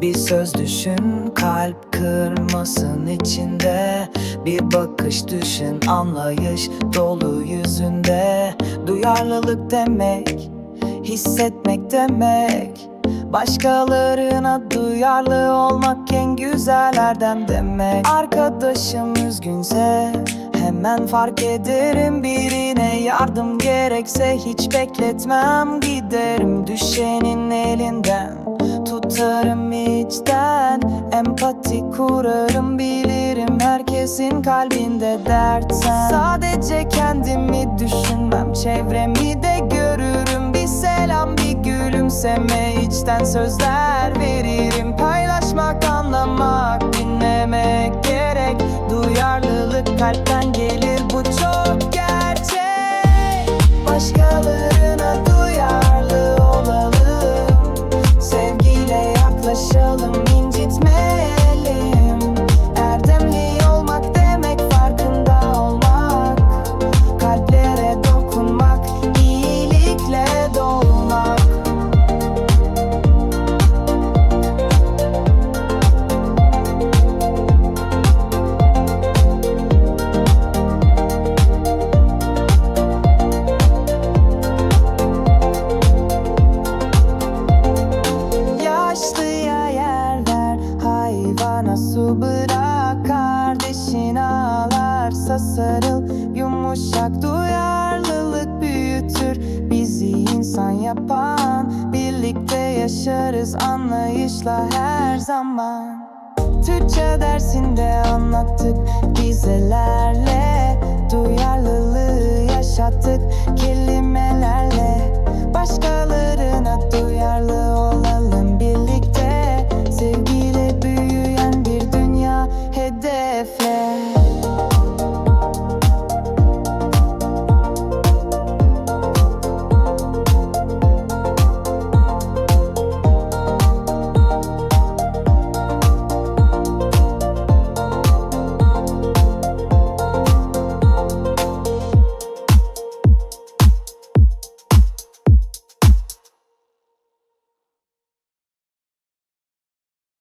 Bir söz düşün kalp kırmasın içinde. Bir bakış düşün anlayış dolu yüzünde. Duyarlılık demek hissetmek demek. Başkalarına duyarlı olmak en güzel erdem demek. Arkadaşım üzgünse hemen fark ederim. Birine yardım gerekse hiç bekletmem. Giderim düşenin elinden Tutarım içten Empati kurarım bilirim Herkesin kalbinde dert. Sen Sadece kendimi düşünmem Çevremi de görürüm. Bir selam bir gülümseme içten sözler veririm. Paylaşmak anlamak sarıl. Yumuşak duyarlılık büyütür Bizi insan yapan. Birlikte yaşarız anlayışla her zaman. Türkçe dersinde anlattık dizelerle Duyarlılığı yaşattık